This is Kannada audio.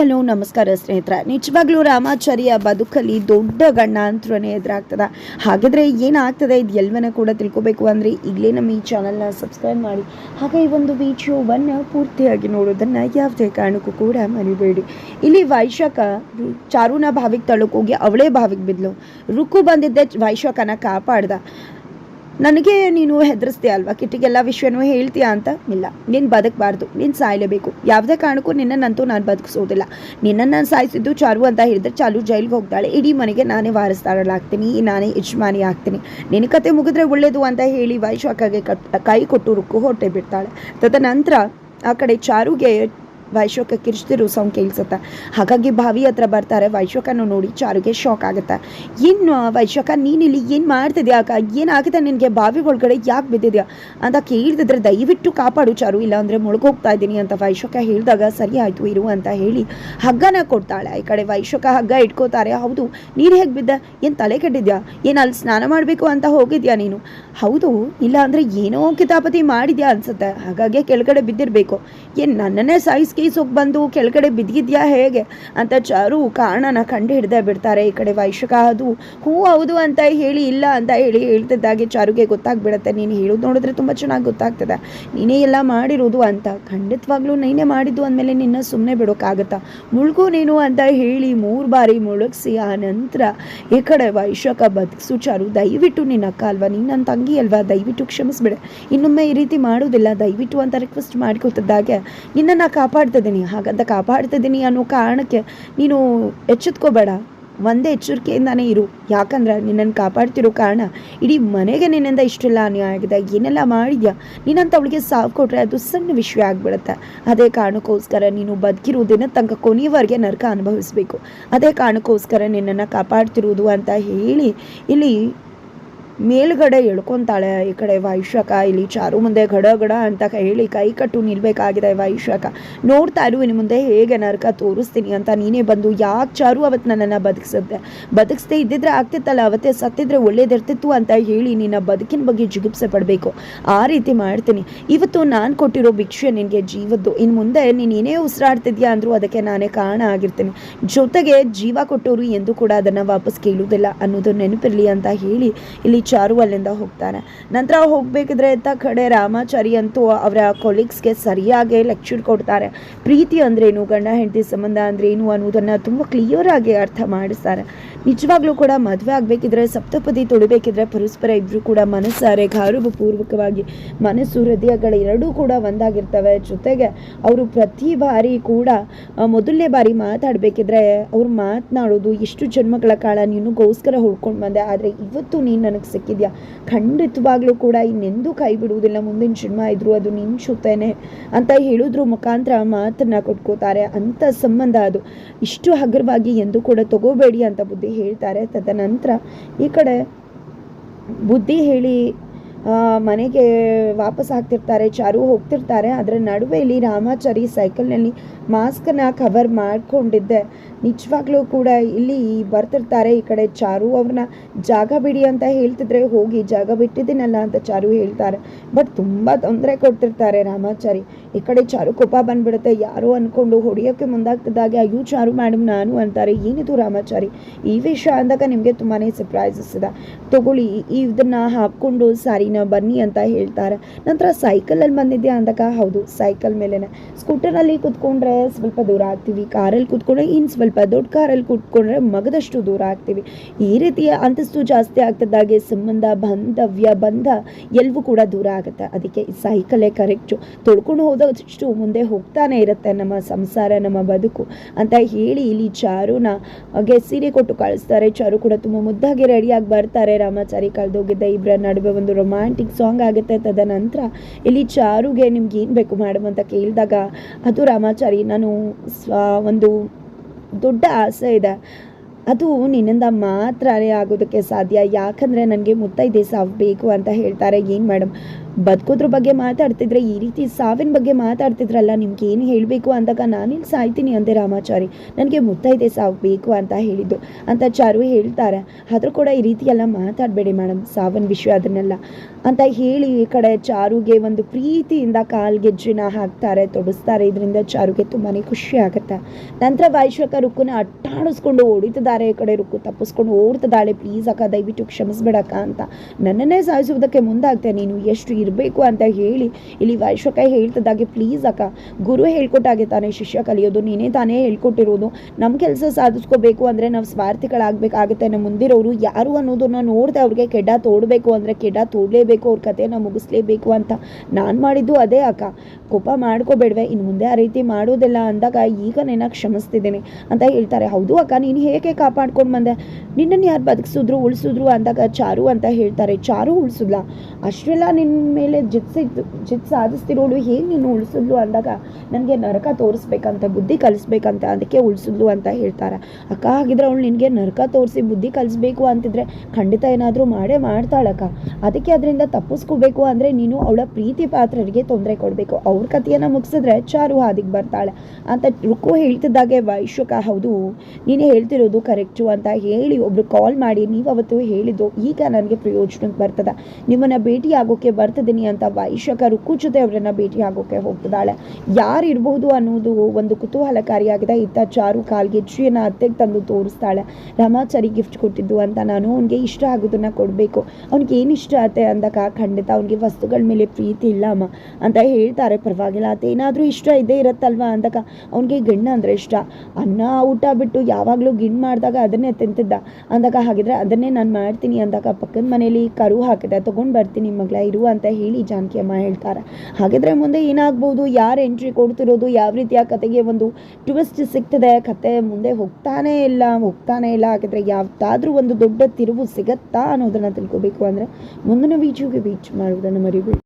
ಹಲೋ ನಮಸ್ಕಾರ ಸ್ನೇಹಿತರ. ನಿಜವಾಗ್ಲೂ ರಾಮಾಚಾರ್ಯ ಬದುಕಲ್ಲಿ ದೊಡ್ಡ ಗಣ್ಣ ಗಂಡಾಂತರನೇ ಎದುರಾಗ್ತದ. ಹಾಗಾದರೆ ಏನಾಗ್ತದೆ ಇದು ಎಲ್ಲವನ್ನ ಕೂಡ ತಿಳ್ಕೊಬೇಕು ಅಂದರೆ ಈಗಲೇ ನಮ್ಮ ಈ ಚಾನಲ್ನ ಸಬ್ಸ್ಕ್ರೈಬ್ ಮಾಡಿ. ಹಾಗೆ ಈ ಒಂದು ವಿಡಿಯೋವನ್ನು ಪೂರ್ತಿಯಾಗಿ ನೋಡೋದನ್ನು ಯಾವುದೇ ಕಾರಣಕ್ಕೂ ಕೂಡ ಮರಿಬೇಡಿ. ಇಲ್ಲಿ ವೈಶಾಖ ಚಾರುನ ಬಾವಿಗೆ ತಳಕೋಗಿ ಅವಳೇ ಬಾವಿಗೆ ಬಿದ್ಲು. ರುಕ್ಕು ಬಂದಿದ್ದೆ ವೈಶಾಖನ ಕಾಪಾಡ್ದ. ನನಗೆ ನೀನು ಹೆದರಿಸ್ದೆ ಅಲ್ವಾ? ಕಿಟ್ಟಿಗೆಲ್ಲ ವಿಷಯನೂ ಹೇಳ್ತೀಯಾ ಅಂತ? ಇಲ್ಲ. ನೀನು ಬದುಕಬಾರ್ದು. ನೀನು ಸಾಯಲೇಬೇಕು. ಯಾವುದೇ ಕಾರಣಕ್ಕೂ ನಿನ್ನನ್ನಂತೂ ನಾನು ಬದುಕಿಸೋದಿಲ್ಲ. ನಿನ್ನನ್ನು ನಾನು ಸಾಯಿಸಿದ್ದು ಚಾರು ಅಂತ ಹೇಳಿದ್ರೆ ಚಾಲು ಜೈಲಿಗೆ ಹೋಗ್ತಾಳೆ. ಇಡೀ ಮನೆಗೆ ನಾನೇ ವಾರಸ್ದಾರಳಾಗ್ತೀನಿ. ನಾನೇ ಯಜಮಾನಿ ಆಗ್ತೀನಿ. ನಿನ್ನ ಕತೆ ಮುಗಿದ್ರೆ ಒಳ್ಳೇದು ಅಂತ ಹೇಳಿ ವೈಶಾಖಗೆ ಕಟ್ ಕೈ ಕೊಟ್ಟು ರುಕ್ಕು ಹೊಟ್ಟೆ ಬಿಡ್ತಾಳೆ. ತದನಂತರ ಆ ಕಡೆ ಚಾರುಗೆ ವೈಶೋಕ ಕಿರ್ಚ್ತಿರು ಸೌಂಡ್ ಕೇಳಿಸುತ್ತೆ. ಹಾಗಾಗಿ ಬಾವಿ ಹತ್ರ ಬರ್ತಾರೆ, ವೈಶೋಕನ ನೋಡಿ ಚಾರುಗೆ ಶಾಕ್ ಆಗುತ್ತೆ. ಏನು ವೈಶೋಕ, ನೀನಿಲ್ಲಿ ಏನು ಮಾಡ್ತಿದ್ಯಾ ಅಕ್ಕ? ಏನಾಗುತ್ತೆ ನಿನಗೆ? ಬಾವಿ ಒಳಗಡೆ ಯಾಕೆ ಬಿದ್ದಿದ್ಯಾ? ಅಂತ ಕೇಳಿದ್ರೆ ದಯವಿಟ್ಟು ಕಾಪಾಡು ಚಾರು ಇಲ್ಲ ಅಂದರೆ ಮುಳುಗೋಗ್ತಾ ಇದ್ದೀನಿ ಅಂತ ವೈಶೋಕ ಹೇಳಿದಾಗ, ಸರಿ ಆಯಿತು, ಇರು ಅಂತ ಹೇಳಿ ಹಗ್ಗನ ಕೊಡ್ತಾಳೆ. ಈ ಕಡೆ ವೈಶೋಕ ಹಗ್ಗ ಇಟ್ಕೋತಾರೆ. ಹೌದು ನೀರು ಹೇಗೆ ಬಿದ್ದ? ಏನು ತಲೆ ಕೆಟ್ಟಿದ್ಯಾ? ಏನು ಅಲ್ಲಿ ಸ್ನಾನ ಮಾಡಬೇಕು ಅಂತ ಹೋಗಿದ್ಯಾ ನೀನು? ಹೌದು ಇಲ್ಲ ಅಂದರೆ ಏನೋ ಕಿತಾಪತಿ ಮಾಡಿದ್ಯಾ ಅನ್ಸುತ್ತೆ. ಹಾಗಾಗಿ ಕೆಳಗಡೆ ಬಿದ್ದಿರಬೇಕು. ಏನು ನನ್ನನ್ನೇ ಸಾಯಿಸ್ ಕೇಸೋಗಿ ಬಂದು ಕೆಳಗಡೆ ಬಿದ್ದಿದ್ಯಾ ಹೇಗೆ ಅಂತ ಚಾರು ಕಾರಣನ ಕಂಡು ಹಿಡ್ದೇ ಬಿಡ್ತಾರೆ. ಈ ಕಡೆ ವೈಶಕ, ಅದು ಹೂ ಹೌದು ಅಂತ ಹೇಳಿ ಇಲ್ಲ ಅಂತ ಹೇಳಿ ಹೇಳ್ತಿದ್ದಾಗೆ ಚಾರುಗೆ ಗೊತ್ತಾಗ್ಬಿಡತ್ತೆ. ನೀನು ಹೇಳೋದು ನೋಡಿದ್ರೆ ತುಂಬ ಚೆನ್ನಾಗಿ ಗೊತ್ತಾಗ್ತದೆ. ನೀನೇ ಎಲ್ಲ ಮಾಡಿರೋದು ಅಂತ. ಖಂಡಿತವಾಗ್ಲೂ ನೀನೇ ಮಾಡಿದ್ದು ಅಂದಮೇಲೆ ನಿನ್ನ ಸುಮ್ಮನೆ ಬಿಡೋಕ್ಕಾಗತ್ತಾ ಮುಳುಗು ನೀನು ಅಂತ ಹೇಳಿ ಮೂರು ಬಾರಿ ಮುಳುಗಿಸಿ ಆ ನಂತರ ಈ ಕಡೆ ವೈಶಕ ಬದುಕಿಸು ಚಾರು. ದಯವಿಟ್ಟು ನಿನ್ನ ಅಕ್ಕ ಅಲ್ವಾ? ನೀನು ನನ್ನ ತಂಗಿ ಅಲ್ವಾ? ದಯವಿಟ್ಟು ಕ್ಷಮಿಸ್ಬಿಡ. ಇನ್ನೊಮ್ಮೆ ಈ ರೀತಿ ಮಾಡೋದಿಲ್ಲ ದಯವಿಟ್ಟು ಅಂತ ರಿಕ್ವೆಸ್ಟ್ ಮಾಡ್ಕೊತಿದ್ದಾಗೆ ನಿನ್ನನ್ನು ಕಾಪಾಡ್ತಿದ್ದೀನಿ, ಹಾಗಂತ ಕಾಪಾಡ್ತಿದ್ದೀನಿ ಅನ್ನೋ ಕಾರಣಕ್ಕೆ ನೀನು ಎಚ್ಚೆತ್ಕೋಬೇಡ. ಒಂದೇ ಎಚ್ಚರಿಕೆಯಿಂದಾನೇ ಇರು. ಯಾಕಂದ್ರೆ ನಿನ್ನನ್ನು ಕಾಪಾಡ್ತಿರೋ ಕಾರಣ ಇಡೀ ಮನೆಗೆ ನಿನ್ನಿಂದ ಇಷ್ಟೆಲ್ಲ ಅನ್ಯಾಯ ಆಗಿದೆ. ಏನೆಲ್ಲ ಮಾಡಿದ್ಯಾ? ನೀನಂತ ಅವಳಿಗೆ ಸಾವು ಕೊಟ್ಟರೆ ಅದು ಸಣ್ಣ ವಿಷಯ ಆಗಿಬಿಡುತ್ತೆ. ಅದೇ ಕಾರಣಕ್ಕೋಸ್ಕರ ನೀನು ಬದುಕಿರೋ ದಿನ ತನಕ ಕೊನೆಯವರೆಗೆ ನರಕ ಅನುಭವಿಸಬೇಕು. ಅದೇ ಕಾರಣಕ್ಕೋಸ್ಕರ ನಿನ್ನನ್ನು ಕಾಪಾಡ್ತಿರೋದು ಅಂತ ಹೇಳಿ ಇಲ್ಲಿ ಮೇಲ್ಗಡೆ ಎಳ್ಕೊತಾಳೆ ಈ ಕಡೆ ವೈಶಾಖ ಇಲ್ಲಿ ಚಾರು ಮುಂದೆ ಗಡ ಗಡ ಅಂತ ಹೇಳಿ ಕೈ ಕಟ್ಟು ನಿಲ್ಬೇಕಾಗಿದೆ ವೈಶಾಖ ನೋಡ್ತಾ ಇರು, ಇನ್ನು ಮುಂದೆ ಹೇಗೆ ನರಕ ತೋರಿಸ್ತೀನಿ ಅಂತ ನೀನೇ ಬಂದು ಯಾಕೆ ಚಾರು ಅವತ್ತು ನನ್ನನ್ನು ಬದುಕಿಸುತ್ತೆ ಬದುಕಿಸ್ದೇ ಇದ್ದಿದ್ರೆ ಆಗ್ತಿತ್ತಲ್ಲ, ಅವತ್ತೇ ಸತ್ತಿದ್ರೆ ಒಳ್ಳೇದಿರ್ತಿತ್ತು ಅಂತ ಹೇಳಿ ನಿನ್ನ ಬದುಕಿನ ಬಗ್ಗೆ ಜಿಗುಪ್ಸೆ ಪಡಬೇಕು. ಆ ರೀತಿ ಮಾಡ್ತೀನಿ. ಇವತ್ತು ನಾನು ಕೊಟ್ಟಿರೋ ಭಿಕ್ಷೆ ನಿನಗೆ ಜೀವದ್ದು. ಇನ್ನು ಮುಂದೆ ನೀನು ಏನೇ ಉಸಿರಾಡ್ತಿದ್ಯಾ ಅಂದರೂ ಅದಕ್ಕೆ ನಾನೇ ಕಾರಣ ಆಗಿರ್ತೀನಿ. ಜೊತೆಗೆ ಜೀವ ಕೊಟ್ಟವರು ಎಂದು ಕೂಡ ಅದನ್ನು ವಾಪಸ್ ಕೇಳುವುದಿಲ್ಲ ಅನ್ನೋದು ನೆನಪಿರಲಿ ಅಂತ ಹೇಳಿ ಇಲ್ಲಿ ಚಾರು ಅಲ್ಲಿಂದ ಹೋಗ್ತಾನೆ. ನಂತರ ಹೋಗಬೇಕಿದ್ರೆ ಅಂತ ಕಡೆ ರಾಮಾಚಾರಿ ಅಂತೂ ಅವರ ಕೊಲೀಗ್ಸ್ಗೆ ಸರಿಯಾಗಿ ಲೆಕ್ಚರ್ ಕೊಡ್ತಾರೆ. ಪ್ರೀತಿ ಅಂದ್ರೇನು, ಗಂಡ, ಹೆಂಡತಿ ಸಂಬಂಧ ಅಂದ್ರೇನು ಅನ್ನೋದನ್ನು ತುಂಬ ಕ್ಲಿಯರ್ ಆಗಿ ಅರ್ಥ ಮಾಡಿಸ್ತಾರೆ. ನಿಜವಾಗ್ಲೂ ಕೂಡ ಮದುವೆ ಆಗಬೇಕಿದ್ರೆ, ಸಪ್ತಪದಿ ತೊಳಿಬೇಕಿದ್ರೆ ಪರಸ್ಪರ ಇಬ್ಬರು ಕೂಡ ಮನಸ್ಸಾರೆ ಗೌರವಪೂರ್ವಕವಾಗಿ ಮನಸ್ಸು, ಹೃದಯಗಳು ಎರಡೂ ಕೂಡ ಒಂದಾಗಿರ್ತವೆ. ಜೊತೆಗೆ ಅವರು ಪ್ರತಿ ಬಾರಿ ಕೂಡ ಮೊದಲನೇ ಬಾರಿ ಮಾತಾಡಬೇಕಿದ್ರೆ ಅವ್ರು ಮಾತನಾಡೋದು ಎಷ್ಟು ಜನ್ಮಗಳ ಕಾಲ ನಿನಗೋಸ್ಕರ ಹುಡ್ಕೊಂಡು ಬಂದೆ. ಆದರೆ ಇವತ್ತು ನೀನು ನನಗೆ ಸಿಕ್ಕಿದ್ಯಾ? ಖಂಡಿತವಾಗ್ಲೂ ಕೂಡ ಇನ್ನೆಂದೂ ಕೈ ಬಿಡುವುದಿಲ್ಲ. ಮುಂದಿನ ಸಿನಿಮಾ ಇದ್ರು ಅದು ನಿನ್ನ ಜೊತೆನೆ ಅಂತ ಹೇಳಿದ್ರು. ಮುಖಾಂತರ ಮಾತನ್ನ ಕೊಟ್ಕೋತಾರೆ. ಅಂತ ಸಂಬಂಧ ಅದು. ಇಷ್ಟು ಹಗುರವಾಗಿ ಎಂದು ಕೂಡ ತಗೋಬೇಡಿ ಅಂತ ಬುದ್ಧಿ ಹೇಳ್ತಾರೆ. ತದನಂತರ ಈ ಕಡೆ ಬುದ್ಧಿ ಹೇಳಿ ಮನೆಗೆ ವಾಪಸ್ ಆಗ್ತಿರ್ತಾರೆ, ಚಾರು ಹೋಗ್ತಿರ್ತಾರೆ ಅದರ ನಡುವೆ ಇಲ್ಲಿ ರಾಮಾಚಾರಿ ಸೈಕಲ್ನಲ್ಲಿ ಮಾಸ್ಕನ್ನ ಕವರ್ ಮಾಡಿಕೊಂಡಿದ್ದೆ. ನಿಜವಾಗ್ಲೂ ಕೂಡ ಇಲ್ಲಿ ಬರ್ತಿರ್ತಾರೆ, ಈ ಕಡೆ ಚಾರು ಅವ್ರನ್ನ ಜಾಗ ಬಿಡಿ ಅಂತ ಹೇಳ್ತಿದ್ರೆ ಹೋಗಿ ಜಾಗ ಬಿಟ್ಟಿದ್ದೀನಲ್ಲ ಅಂತ ಚಾರು ಹೇಳ್ತಾರೆ. ಬಟ್ ತುಂಬ ತೊಂದರೆ ಕೊಡ್ತಿರ್ತಾರೆ ರಾಮಾಚಾರಿ. ಈ ಕಡೆ ಚಾರು ಕೋಪ ಬಂದ್ಬಿಡುತ್ತೆ. ಯಾರು ಅಂದ್ಕೊಂಡು ಹೊಡಿಯೋಕ್ಕೆ ಮುಂದಾಗ್ತಿದ್ದಾಗೆ, ಅಯ್ಯೋ ಚಾರು ಮೇಡಮ್ ನಾನು ಅಂತಾರೆ. ಏನಿದು ರಾಮಾಚಾರಿ? ಈ ವಿಷಯ ಅಂದಾಗ ನಿಮಗೆ ತುಂಬಾ ಸರ್ಪ್ರೈಸಸ್ ಇದೆ. ತಗೊಳ್ಳಿ ಇದನ್ನ ಹಾಕ್ಕೊಂಡು ಸಾರಿನ ಬನ್ನಿ ಅಂತ ಹೇಳ್ತಾರೆ. ನಂತರ ಸೈಕಲಲ್ಲಿ ಬಂದಿದ್ಯಾ ಅಂದಾಗ ಹೌದು ಸೈಕಲ್ ಮೇಲೆನೆ. ಸ್ಕೂಟರಲ್ಲಿ ಕುತ್ಕೊಂಡ್ರೆ ಸ್ವಲ್ಪ ದೂರ ಆಗ್ತೀವಿ. ಕಾರಲ್ಲಿ ಕುತ್ಕೊಂಡ್ರೆ ಇನ್ನು ಸ್ವಲ್ಪ ದೊಡ್ಡ ಕಾರಲ್ಲಿ ಕುತ್ಕೊಂಡ್ರೆ ಮಗದಷ್ಟು ದೂರ ಆಗ್ತೀವಿ. ಈ ರೀತಿಯ ಅಂತಸ್ತು ಜಾಸ್ತಿ ಆಗ್ತದಾಗೆ ಸಂಬಂಧ, ಬಾಂಧವ್ಯ, ಬಂಧ ಎಲ್ಲವೂ ಕೂಡ ದೂರ ಆಗುತ್ತೆ. ಅದಕ್ಕೆ ಸೈಕಲೇ ಕರೆಕ್ಟು ತೊಳ್ಕೊಂಡು ಹೋದಷ್ಟು ಮುಂದೆ ಹೋಗ್ತಾನೆ ಇರುತ್ತೆ ನಮ್ಮ ಸಂಸಾರ, ನಮ್ಮ ಬದುಕು ಅಂತ ಹೇಳಿ ಇಲ್ಲಿ ಚಾರುನ ಹಾಗೆ ಸೀರೆ ಕೊಟ್ಟು ಕಳಿಸ್ತಾರೆ. ಚಾರು ಕೂಡ ತುಂಬ ಮುದ್ದಾಗಿ ರೆಡಿಯಾಗಿ ಬರ್ತಾರೆ. ರಾಮಾಚಾರಿ ಕಳೆದೋಗಿದ್ದ ಇಬ್ಬರ ನಡುವೆ ಒಂದು ರೊಮ್ಯಾಂಟಿಕ್ ಸಾಂಗ್ ಆಗುತ್ತೆ ತದನಂತರ ಇಲ್ಲಿ ಚಾರುಗೆ ನಿಮ್ಗೆ ಏನು ಬೇಕು ಮೇಡಮ್ ಅಂತ ಕೇಳಿದಾಗ, ಅದು ರಾಮಾಚಾರಿ, ನಾನು ಒಂದು ದೊಡ್ಡ ಆಸೆ ಇದೆ. ಅದು ನಿನ್ನಿಂದ ಮಾತ್ರನೇ ಆಗೋದಕ್ಕೆ ಸಾಧ್ಯ. ಯಾಕಂದರೆ ನನಗೆ ಮುತ್ತೈದೆ ಸಾವು ಬೇಕು ಅಂತ ಹೇಳ್ತಾರೆ. ಏನು ಮೇಡಮ್ ಬದುಕೋದ್ರ ಬಗ್ಗೆ ಮಾತಾಡ್ತಿದ್ರೆ, ಈ ರೀತಿ ಸಾವಿನ ಬಗ್ಗೆ ಮಾತಾಡ್ತಿದ್ರಲ್ಲ, ನಿಮ್ಗೆ ಏನು ಹೇಳಬೇಕು ಅಂದಾಗ ನಾನಿಲ್ಲಿ ಸಾಯ್ತೀನಿ ಅಂದೆ ರಾಮಾಚಾರಿ. ನನಗೆ ಮುತ್ತೈದೆ ಸಾವು ಬೇಕು ಅಂತ ಹೇಳಿದ್ದು. ಅಂತ ಚಾರು ಹೇಳ್ತಾರೆ. ಆದರೂ ಕೂಡ ಈ ರೀತಿ ಎಲ್ಲ ಮಾತಾಡಬೇಡಿ ಮೇಡಮ್ ಸಾವನ್ ವಿಷಯ ಅದನ್ನೆಲ್ಲ. ಅಂತ ಹೇಳಿ ಈ ಕಡೆ ಚಾರುಗೆ ಒಂದು ಪ್ರೀತಿಯಿಂದ ಕಾಲ್ಗೆಜ್ಜೆನ ಹಾಕ್ತಾರೆ, ತೊಡಸ್ತಾರೆ. ಇದರಿಂದ ಚಾರುಗೆ ತುಂಬಾ ಖುಷಿ ಆಗುತ್ತೆ. ನಂತರ ವೈಶ್ವಕ ರುಕ್ಕುನ ಅಟ್ಟಾಡಿಸ್ಕೊಂಡು ಓಡಿತಿದ್ದಾರೆ ಈ ಕಡೆ ರುಕ್ಕು. ತಪ್ಪಿಸ್ಕೊಂಡು ಓಡ್ತಿದ್ದಾಳೆ. ಪ್ಲೀಸ್ ಅಕ್ಕ, ದಯವಿಟ್ಟು ಕ್ಷಮಿಸ್ಬೇಡಕ್ಕ ಅಂತ. ನನ್ನನ್ನೇ ಸಾಯಿಸುವುದಕ್ಕೆ ಮುಂದಾಗ್ತೆ ನೀನು. ಎಷ್ಟು ಇರಬೇಕು ಅಂತ ಹೇಳಿ. ಇಲ್ಲಿ ವೈಶ್ವಕ ಹೇಳ್ತದಾಗೆ ಪ್ಲೀಸ್ ಅಕ್ಕ, ಗುರು ಹೇಳ್ಕೊಟ್ಟಾಗೆ ತಾನೇ ಶಿಷ್ಯ ಕಲಿಯೋದು, ನೀನೇ ತಾನೇ ಹೇಳ್ಕೊಟ್ಟಿರೋದು. ನಮ್ಮ ಕೆಲಸ ಸಾಧಿಸ್ಕೋಬೇಕು ಅಂದರೆ ನಾವು ಸ್ವಾರ್ಥಿಗಳಾಗಬೇಕಾಗುತ್ತೆ. ನಮ್ಮ ಮುಂದಿರೋರು ಯಾರು ಅನ್ನೋದನ್ನ ನೋಡಿದೆ ಅವ್ರಿಗೆ ಕೆಡ ತೋಡಬೇಕು ಅಂದರೆ ಕೆಡ ತೋಡಲೇಬೇಕು, ಅವ್ರ ಕಥೆನ ಮುಗಿಸ್ಲೇಬೇಕು ಅಂತ ನಾನು ಮಾಡಿದ್ದು ಅದೇ ಅಕ್ಕ. ಕೋಪ ಮಾಡ್ಕೋಬೇಡ್ವೆ ಇನ್ನು ಮುಂದೆ ಆ ರೀತಿ ಮಾಡೋದಿಲ್ಲ ಅಂದಾಗ ಈಗ ನಿನ್ನ ಕ್ಷಮಿಸ್ತಿದ್ದೀನಿ ಅಂತ ಹೇಳ್ತಾರೆ. ಹೌದು ಅಕ್ಕ, ನೀನು ಹೇಗೆ ಕಾಪಾಡ್ಕೊಂಡು ಬಂದೆ? ನಿನ್ನನ್ನು ಯಾರು ಬದುಕಿಸಿದ್ರು, ಉಳಿಸಿದ್ರು ಅಂದಾಗ ಚಾರು ಅಂತ ಹೇಳ್ತಾರೆ. ಚಾರು ಉಳಿಸಿದ್ಲ? ಅಷ್ಟೆಲ್ಲ ನಿನ್ನ ಮೇಲೆ ಜಿತ್ಸಿದ್ದು ಜಿತ್ ಸಾಧಿಸ್ತಿರೋಳು ಹೇಗೆ ನೀನು ಉಳಿಸಿದ್ಲು ಅಂದಾಗ ನನಗೆ ನರಕ ತೋರಿಸ್ಬೇಕಂತ, ಬುದ್ಧಿ ಕಲಿಸ್ಬೇಕಂತ, ಅದಕ್ಕೆ ಉಳಿಸಿದ್ಲು ಅಂತ ಹೇಳ್ತಾರೆ. ಅಕ್ಕ, ಹಾಗಿದ್ರೆ ಅವಳು ನಿನಗೆ ನರಕ ತೋರಿಸಿ ಬುದ್ಧಿ ಕಲಿಸ್ಬೇಕು ಅಂತಿದ್ರೆ ಖಂಡಿತ ಏನಾದರೂ ಮಾಡೇ ಮಾಡ್ತಾಳಕ್ಕ. ಅದಕ್ಕೆ ಅದರಿಂದ ತಪ್ಪಿಸ್ಕೋಬೇಕು ಅಂದರೆ ನೀನು ಅವಳ ಪ್ರೀತಿ ಪಾತ್ರರಿಗೆ ತೊಂದರೆ ಕೊಡಬೇಕು. ಅವ್ರ ಕಥೆಯನ್ನು ಮುಗಿಸಿದ್ರೆ ಚಾರು ಹಾದಿಗೆ ಬರ್ತಾಳೆ. ಅಂತ ರುಕ್ಕು ಹೇಳ್ತಿದ್ದಾಗೆ ವೈಶ್ವಕ ಹೌದು, ನೀನು ಹೇಳ್ತಿರೋದು ಕರೆಕ್ಟು ಅಂತ ಹೇಳಿ ಒಬ್ರು ಕಾಲ್ ಮಾಡಿ ನೀವು ಅವತ್ತು ಹೇಳಿದ್ದು, ಈಗ ನನಗೆ ಪ್ರಯೋಜನಕ್ಕೆ ಬರ್ತದ. ನಿಮ್ಮನ್ನು ಭೇಟಿ ಆಗೋಕೆ ಬರ್ತಿದ್ದೀನಿ ಅಂತ ವೈಶ್ವಕ ರುಕ್ಕು ಜೊತೆ ಅವರನ್ನ ಭೇಟಿ ಆಗೋಕೆ ಹೋಗ್ತಿದ್ದಾಳೆ. ಯಾರು ಇರಬಹುದು ಅನ್ನೋದು ಒಂದು ಕುತೂಹಲಕಾರಿಯಾಗಿದೆ. ಇತ್ತ ಚಾರು ಕಾಲ್ಗೆ ಅತ್ತೆಗೆ ತಂದು ತೋರಿಸ್ತಾಳೆ. ರಮಾಚಾರಿ ಗಿಫ್ಟ್ ಕೊಟ್ಟಿದ್ದು ಅಂತ ನಾನು ಅವನಿಗೆ ಇಷ್ಟ ಆಗೋದನ್ನ ಕೊಡಬೇಕು. ಅವ್ನಿಗೆ ಏನು ಇಷ್ಟ ಆತೆ ಅಂದಾಗ, ಖಂಡಿತ ಅವನಿಗೆ ವಸ್ತುಗಳ ಮೇಲೆ ಪ್ರೀತಿ ಇಲ್ಲ ಅಮ್ಮ. ಅಂತ ಹೇಳ್ತಾರೆ. ಪರವಾಗಿಲ್ಲ ಏನಾದರೂ ಇಷ್ಟ ಇದ್ದೇ ಇರುತ್ತಲ್ವಾ ಅಂದಾಗ, ಅವನಿಗೆ ಗಿಣ್ಣ ಅಂದರೆ ಇಷ್ಟ. ಅನ್ನ, ಊಟ ಬಿಟ್ಟು ಯಾವಾಗಲೂ ಗಿಣ್ ಮಾಡಿದಾಗ ಅದನ್ನೇ ತಿಂತಿದ್ದ. ಅಂದಾಗ ಹಾಗಿದ್ರೆ ಅದನ್ನೇ ನಾನು ಮಾಡ್ತೀನಿ ಅಂದಾಗ, ಪಕ್ಕದ ಮನೇಲಿ ಕರು ಹಾಕಿದೆ, ತೊಗೊಂಡು ಬರ್ತೀನಿ ಮಗಳ, ಇರು ಅಂತ ಹೇಳಿ ಜಾನಕಿ ಅಮ್ಮ ಹೇಳ್ತಾರೆ. ಹಾಗಿದ್ರೆ ಮುಂದೆ ಏನಾಗ್ಬೋದು? ಯಾರು ಎಂಟ್ರಿ ಕೊಡ್ತಿರೋದು? ಯಾವ ರೀತಿಯ ಕತೆಗೆ ಒಂದು ಟ್ವಿಸ್ಟ್ ಸಿಗ್ತದೆ? ಕತೆ ಮುಂದೆ ಹೋಗ್ತಾನೇ ಇಲ್ಲ ಹೋಗ್ತಾನೇ ಇಲ್ಲ. ಹಾಗಿದ್ರೆ ಯಾವ್ದಾದ್ರೂ ಒಂದು ದೊಡ್ಡ ತಿರುವು ಸಿಗತ್ತಾ ಅನ್ನೋದನ್ನು ತಿಳ್ಕೊಬೇಕು ಅಂದರೆ ಮುಂದಿನ ವೀಡಿಯೋಗೆ ವೀಚ್ ಮಾಡೋದನ್ನು ಮರಿಬೇಡಿ.